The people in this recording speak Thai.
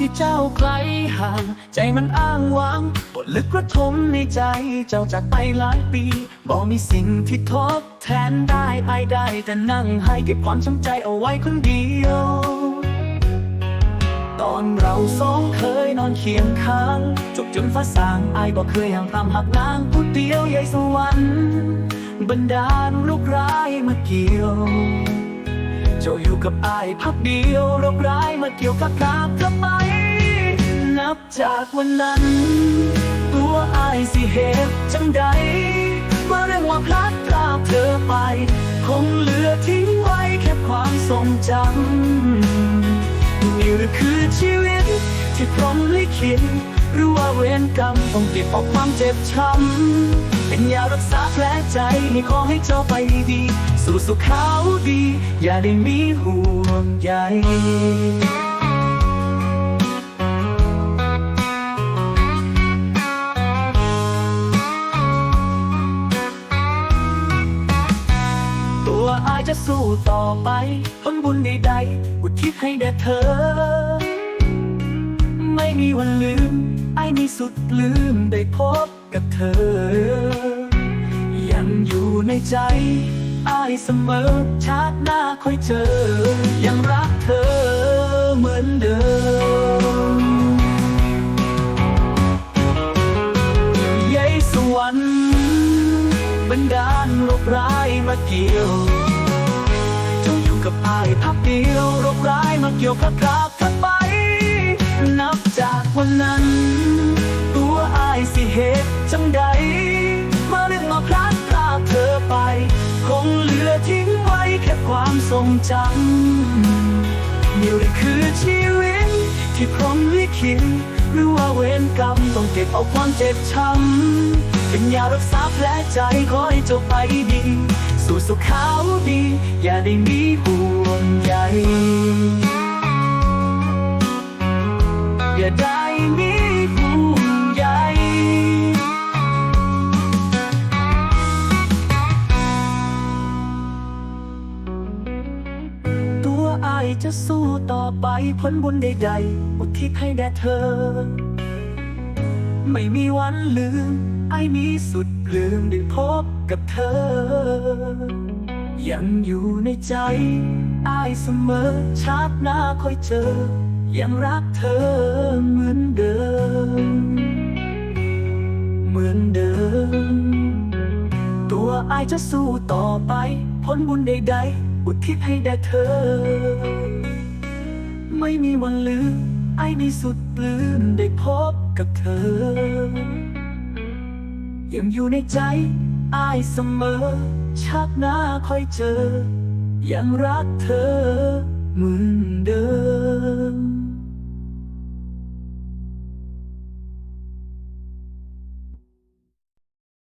ที่เจ้าไกลห่าง ใจมันอ้างว้างปวดลึกกระทมในใจ เจ้าจากไปหลายปีบอกมีสิ่งที่ทดแทนได้ไอได้ แต่นั่งให้เก็บความช้ำใจเอาไว้คนเดียว ตอนเราสองเคยนอนเคียงข้าง จบจนฟ้าสางไอบอกเคยห่างตามหักนางผู้เดียวยายสวรรค์บันดาลลูกร้ายมาเกี่ยว จ้าอยู่กับอายพักเดียวโรคร้ายมาเกี่ยวกับกาบทำไม นับจากวันนั้น ตัวอายสิเหตุจังใดเมื่อเรื่องว่าพลัดพรากเธอไป คงเหลือทิ้งไว้แค่ความทรงจำนี่หรือคือชีวิต ที่พร้อมลิขิตหรือว่าเวรกรรมต้องเก็บเอาความเจ็บช้ำเป็นยารักษาแผลใจให้ขอให้เจ้าไปดี สู่สุขเขาดี อย่าได้มีห่วงใยตัวอายจะสู้ต่อไปผลบุญใดๆอุทิศให้แด่เธอ ไม่มีวันลืมไอ้มีสุดลืมได้พบกับเธอ ยังอยู่ในใจ เสมอ ชาติหน้าค่อยเจอ ยังรักเธอเหมือนเดิมยายสวรรค์บันดาลโรคร้ายมาเกี่ยวจงอยู่กับอายพักเดียวโรคร้ายมาเกี่ยวกับกราบทัดไป นับจากวันนั้น ตัวอายสิเหตุจังใด ค่ความทรงจำนี่แหละคือชีวิตที่พร้อมลิขิตหรือว่าเวรกรรมต้องเก็บเอาความเจ็บช้ำเป็นยารักษาแผลใจขอให้เจ้าไปดี สู่สุขเขาดี อย่าได้มีห่วงใยอย่าได้มี จะสู้ต่อไปผลบุญใดๆอุทิศให้แด่เธอ ไม่มีวันลืม ไอ้มีสุดลืมได้พบกับเธอ ยังอยู่ในใจอายเสมอชาติหน้าค่อยเจอ ยังรักเธอเหมือนเดิม เหมือนเดิม ตัวอายจะสู้ต่อไปผลบุญใดๆอุทิศให้แด่เธอ ไม่มีวันลืมไอ้มีสุดปลื้มได้พบกับเธอ ยังอยู่ในใจอายเสมอ ชาติหน้าค่อยเจอ ยังรักเธอเหมือนเดิ